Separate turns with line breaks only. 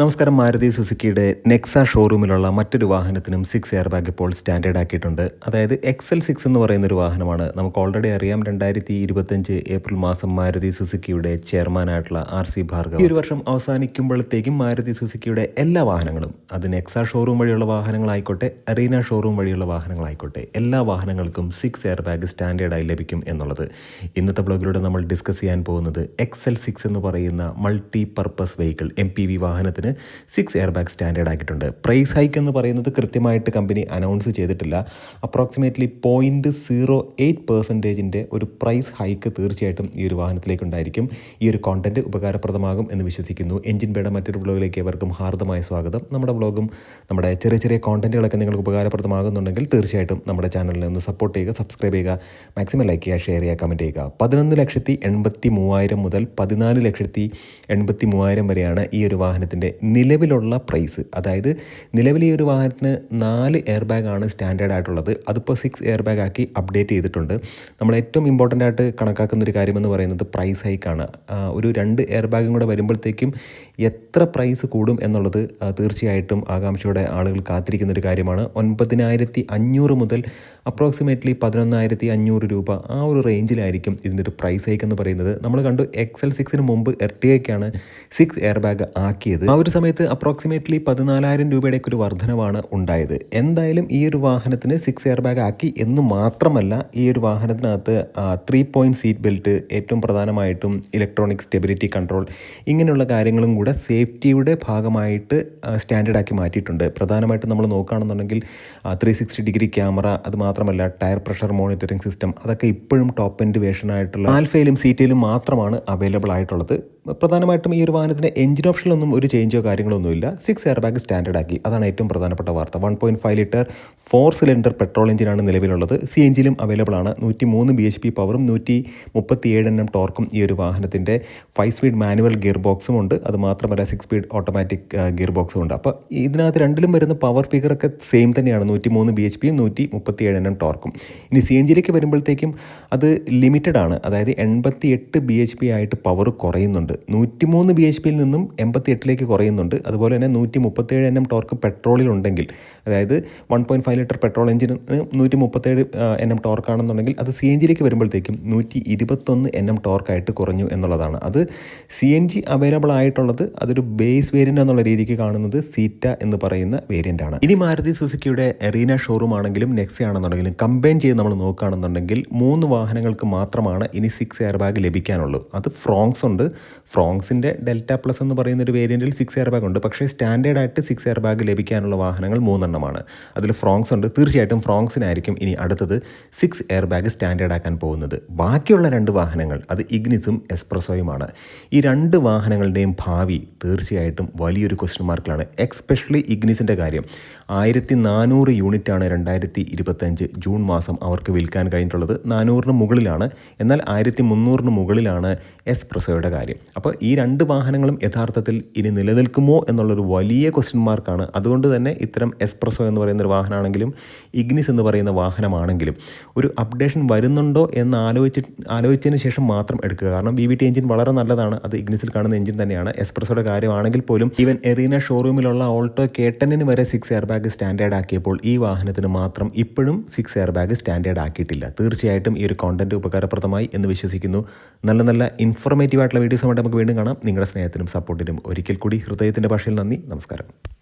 നമസ്കാരം മാരുതി സുസുക്കിയുടെ നെക്സ ഷോറൂമിലുള്ള മറ്റൊരു വാഹനത്തിനും സിക്സ് എയർ ബാഗ് ഇപ്പോൾ സ്റ്റാൻഡേർഡ് ആക്കിയിട്ടുണ്ട്. അതായത് എക്സൽ സിക്സ് എന്ന് പറയുന്ന ഒരു വാഹനമാണ്. നമുക്ക് ഓൾറെഡി അറിയാം രണ്ടായിരത്തി ഇരുപത്തഞ്ച് ഏപ്രിൽ മാസം മാരുതി സുസുക്കിയുടെ ചെയർമാനായിട്ടുള്ള ആർ സി ഭാർഗവ്. ഈ ഒരു വർഷം അവസാനിക്കുമ്പോഴത്തേക്കും മാരുതി സുസുക്കിയുടെ എല്ലാ വാഹനങ്ങളും അത് നെക്സ ഷോറൂം വഴിയുള്ള വാഹനങ്ങളായിക്കോട്ടെ അറീന ഷോറൂം വഴിയുള്ള വാഹനങ്ങളായിക്കോട്ടെ എല്ലാ വാഹനങ്ങൾക്കും സിക്സ് എയർ ബാഗ് സ്റ്റാൻഡേർഡായി ലഭിക്കും എന്നുള്ളത്. ഇന്നത്തെ ബ്ലോഗിലൂടെ നമ്മൾ ഡിസ്കസ് ചെയ്യാൻ പോകുന്നത് എക്സൽ സിക്സ് എന്ന് പറയുന്ന multipurpose vehicle M P V വാഹനത്തിന് സിക്സ് എയർ ബാഗ് സ്റ്റാൻഡേർഡ് ആക്കിയിട്ടുണ്ട്. പ്രൈസ് ഹൈക്ക് എന്ന് പറയുന്നത് കൃത്യമായിട്ട് കമ്പനി അനൗൺസ് ചെയ്തിട്ടില്ല. അപ്രോക്സിമേറ്റ്ലി പോയിന്റ് സീറോ എയ്റ്റ് പെർസെന്റേജിന്റെ ഒരു പ്രൈസ് ഹൈക്ക് തീർച്ചയായിട്ടും ഈ ഒരു വാഹനത്തിലേക്ക് ഉണ്ടായിരിക്കും ഈ ഒരു കോണ്ടന്റ് ഉപകാരപ്രദമാകും എന്ന് വിശ്വസിക്കുന്നു. എഞ്ചിൻ ബേയുടെ മറ്റൊരു ബ്ലോഗിലേക്ക് ഏവർക്കും ഹാർദമായ സ്വാഗതം. നമ്മുടെ ബ്ലോഗും നമ്മുടെ ചെറിയ ചെറിയ കോണ്ടന്റുകളൊക്കെ നിങ്ങൾക്ക് ഉപകാരപ്രദമാകുന്നുണ്ടെങ്കിൽ തീർച്ചയായിട്ടും നമ്മുടെ ചാനലിനെ ഒന്ന് സപ്പോർട്ട് ചെയ്യുക സബ്സ്ക്രൈബ് ചെയ്യുക മാക്സിമം ലൈക്ക് ചെയ്യുക ഷെയർ ചെയ്യുക കമന്റ് ചെയ്യുക. പതിനൊന്ന് ലക്ഷത്തി എൺപത്തി മൂവായിരം മുതൽ പതിനാല് ലക്ഷത്തി എൺപത്തി മൂവായിരം വരെയാണ് ഈ ഒരു വാഹനത്തിന്റെ നിലവിലുള്ള പ്രൈസ് അതായത് നിലവിൽ ഈ ഒരു വാഹനത്തിന് നാല് എയർ ആണ് സ്റ്റാൻഡേർഡ് ആയിട്ടുള്ളത്. അതിപ്പോൾ സിക്സ് എയർ ബാഗ് ആക്കി അപ്ഡേറ്റ് ചെയ്തിട്ടുണ്ട്. നമ്മൾ ഏറ്റവും ഇമ്പോർട്ടന്റ് ആയിട്ട് കണക്കാക്കുന്ന ഒരു കാര്യമെന്ന് പറയുന്നത് പ്രൈസ് ഹൈക്കാണ് ഒരു രണ്ട് എയർ ബാഗും കൂടെ വരുമ്പോഴത്തേക്കും എത്ര പ്രൈസ് കൂടും എന്നുള്ളത് തീർച്ചയായിട്ടും ആകാംക്ഷയോടെ ആളുകൾ കാത്തിരിക്കുന്ന ഒരു കാര്യമാണ്. ഒൻപതിനായിരത്തി അഞ്ഞൂറ് മുതൽ അപ്രോക്സിമേറ്റ്ലി പതിനൊന്നായിരത്തി അഞ്ഞൂറ് രൂപ ആ ഒരു റേഞ്ചിലായിരിക്കും ഇതിന്റെ ഒരു പ്രൈസ് ഹൈക്ക് എന്ന് പറയുന്നത്. നമ്മൾ കണ്ടു എക്സൽ സിക്സിന് മുമ്പ് എർട്ടിഗയ്ക്കാണ് സിക്സ് എയർ ബാഗ് ആക്കിയത്. ആ ഒരു സമയത്ത് അപ്രോക്സിമേറ്റ്ലി പതിനാലായിരം രൂപയുടെയൊക്കെ ഒരു വർധനവാണ് ഉണ്ടായത്. എന്തായാലും ഈ ഒരു വാഹനത്തിന് സിക്സ് എയർ ബാഗ് ആക്കി എന്ന് മാത്രമല്ല ഈ ഒരു വാഹനത്തിനകത്ത് ത്രീ പോയിന്റ് സീറ്റ് ബെൽറ്റ് ഏറ്റവും പ്രധാനമായിട്ടും ഇലക്ട്രോണിക് സ്റ്റെബിലിറ്റി കൺട്രോൾ ഇങ്ങനെയുള്ള കാര്യങ്ങളും കൂടെ സേഫ്റ്റിയുടെ ഭാഗമായിട്ട് സ്റ്റാൻഡേർഡാക്കി മാറ്റിയിട്ടുണ്ട്. പ്രധാനമായിട്ടും നമ്മൾ നോക്കുകയാണെന്നുണ്ടെങ്കിൽ ത്രീ സിക്സ്റ്റി ഡിഗ്രി ക്യാമറ അത് മാത്രമല്ല ടയർ പ്രഷർ മോണിറ്ററിംഗ് സിസ്റ്റം അതൊക്കെ ഇപ്പോഴും ടോപ്പ് എൻഡ് വേഷനായിട്ടുള്ള ആൽഫയിലും സീറ്റയിലും മാത്രമാണ് അവൈലബിൾ ആയിട്ടുള്ളത്. പ്രധാനമായിട്ടും ഈ ഒരു വാഹനത്തിന് എഞ്ചിൻ ഓപ്ഷനിലൊന്നും ഒരു ചേഞ്ചോ കാര്യങ്ങളൊന്നുമില്ല. സിക്സ് എയർ ബാഗ് സ്റ്റാൻഡേർഡ് ആക്കി. അതാണ് ഏറ്റവും പ്രധാനപ്പെട്ട വാർത്ത. One point five litre four cylinder petrol എഞ്ചിനാണ് നിലവിലുള്ളത്. സി എഞ്ചിലും അവൈലബിൾ ആണ്. നൂറ്റി മൂന്ന് ബി എച്ച് പി പവറും നൂറ്റി മുപ്പത്തി ഏഴ് എണ്ണം ടോർക്കും ഈ ഒരു വാഹനത്തിന്റെ ഫൈവ് സ്പീഡ് മാനുവൽ ഗിയർ ബോക്സും ഉണ്ട്. അത് മാത്രമല്ല സിക്സ് സ്പീഡ് ഓട്ടോമാറ്റിക് ഗിയർ ബോക്സും ഉണ്ട്. അപ്പോൾ ഇതിനകത്ത് രണ്ടിലും വരുന്ന പവർ ഫിഗറൊക്കെ സെയിം തന്നെയാണ്. നൂറ്റി മൂന്ന് ബി എച്ച് പിയും നൂറ്റി മുപ്പത്തി ഏഴ് എണ്ണം ടോർക്കും ഇനി സി എൻ ജിയിലേക്ക് വരുമ്പോഴത്തേക്കും അത് ലിമിറ്റഡ് ആണ്. അതായത് എൺപത്തി എട്ട് ബി എച്ച് പി ആയിട്ട് പവർ കുറയുന്നുണ്ട്. നൂറ്റിമൂന്ന് ബി എച്ച് പിയിൽ നിന്നും എൺപത്തി എട്ടിലേക്ക് കുറയുന്നുണ്ട്. അതുപോലെ തന്നെ നൂറ്റി മുപ്പത്തേഴ് എൻ എം ടോർക്ക് പെട്രോളിലുണ്ടെങ്കിൽ അതായത് one point five litre petrol എഞ്ചിന് നൂറ്റി മുപ്പത്തേഴ് എൻ എം ടോർക്കാണെന്നുണ്ടെങ്കിൽ അത് സി എൻ ജിയിലേക്ക് വരുമ്പോഴത്തേക്കും നൂറ്റി ഇരുപത്തൊന്ന് എൻ എം ടോർക്കായിട്ട് കുറഞ്ഞു എന്നുള്ളതാണ്. അത് സി എൻ ജി അവൈലബിൾ ആയിട്ടുള്ളത് അതൊരു ബേസ് വേരിയന്റ് എന്നുള്ള രീതിക്ക് കാണുന്നത് സീറ്റ എന്ന് പറയുന്ന വേരിയന്റ് ആണ്. ഇനി മാരുതി സുസുക്കിയുടെ എറീന ഷോറൂം ആണെങ്കിലും നെക്സി ആണെന്നുണ്ടെങ്കിലും കമ്പൈൻ ചെയ്ത് നമ്മൾ നോക്കുകയാണെന്നുണ്ടെങ്കിൽ മൂന്ന് വാഹനങ്ങൾക്ക് മാത്രമാണ് ഇനി സിക്സ് എയർ ബാഗ് ലഭിക്കാനുള്ളൂ. അത് ഫ്രോങ്സ് ഉണ്ട്. ഫ്രോങ്സിന്റെ ഡെൽറ്റ പ്ലസ് എന്ന് പറയുന്ന ഒരു വേരിയന്റിൽ സിക്സ് എയർ ബാഗ് ഉണ്ട്. പക്ഷേ സ്റ്റാൻഡേർഡ് ആയിട്ട് സിക്സ് എയർ ബാഗ് ലഭിക്കാനുള്ള വാഹനങ്ങൾ മൂന്നെണ്ണമാണ്. അതിൽ ഫ്രോങ്സ് ഉണ്ട്. തീർച്ചയായിട്ടും ഫ്രോങ്സിനായിരിക്കും ഇനി അടുത്തത് സിക്സ് എയർ ബാഗ് സ്റ്റാൻഡേർഡ് ആക്കാൻ പോകുന്നത്. ബാക്കിയുള്ള രണ്ട് വാഹനങ്ങൾ അത് ഇഗ്നിസും എസ്പ്രസോയുമാണ്. ഈ രണ്ട് വാഹനങ്ങളുടെയും ഭാവി തീർച്ചയായിട്ടും വലിയൊരു ക്വസ്റ്റ്യൻ മാർക്കിലാണ് എക്സ്പെഷ്യലി ഇഗ്നിസിന്റെ കാര്യം. ആയിരത്തി നാനൂറ് യൂണിറ്റാണ് രണ്ടായിരത്തി ഇരുപത്തഞ്ച് ജൂൺ മാസം അവർക്ക് വിൽക്കാൻ കഴിഞ്ഞിട്ടുള്ളത്. നാനൂറിന് മുകളിലാണ്. എന്നാൽ ആയിരത്തി മുന്നൂറിന് മുകളിലാണ് എസ്പ്രസോയുടെ കാര്യം. അപ്പോൾ ഈ രണ്ട് വാഹനങ്ങളും യഥാർത്ഥത്തിൽ ഇനി നിലനിൽക്കുമോ എന്നുള്ളൊരു വലിയ ക്വസ്റ്റ്യൻ മാർക്കാണ് അതുകൊണ്ട് തന്നെ ഇത്തരം എസ്പ്രസോ എന്ന് പറയുന്ന ഒരു വാഹനമാണെങ്കിലും ഇഗ്നിസ് എന്ന് പറയുന്ന വാഹനമാണെങ്കിലും ഒരു അപ്ഡേഷൻ വരുന്നുണ്ടോ എന്ന് ആലോചിച്ച് ആലോചിച്ചതിന് ശേഷം മാത്രം എടുക്കുക. കാരണം ബി വി ടി എഞ്ചിൻ വളരെ നല്ലതാണ്. അത് ഇഗ്നിസിൽ കാണുന്ന എഞ്ചിൻ തന്നെയാണ്. എസ്പ്രസോയുടെ കാര്യമാണെങ്കിൽ പോലും ഈവൻ എറീന ഷോറൂമിലുള്ള ഓൾട്ടോ കേട്ടനിന് വരെ സിക്സ് എയർ ബാഗ് സ്റ്റാൻഡേർഡ് ആക്കിയപ്പോൾ ഈ വാഹനത്തിന് മാത്രം ഇപ്പോഴും സിക്സ് എയർ ബാഗ് സ്റ്റാൻഡേർഡ് ആക്കിയിട്ടില്ല. തീർച്ചയായിട്ടും ഈ ഒരു കോണ്ടന്റ് ഉപകാരപ്രദമായി എന്ന് വിശ്വസിക്കുന്നു. നല്ല നല്ല ഇൻഫോർമേറ്റീവ് ആയിട്ടുള്ള വീഡിയോസുമായിട്ട് നമുക്ക് വീണ്ടും കാണാം. നിങ്ങളുടെ സ്നേഹത്തിനും സപ്പോർട്ടിനും ഒരിക്കൽ കൂടി ഹൃദയത്തിന്റെ ഭാഷയിൽ നന്ദി. നമസ്കാരം.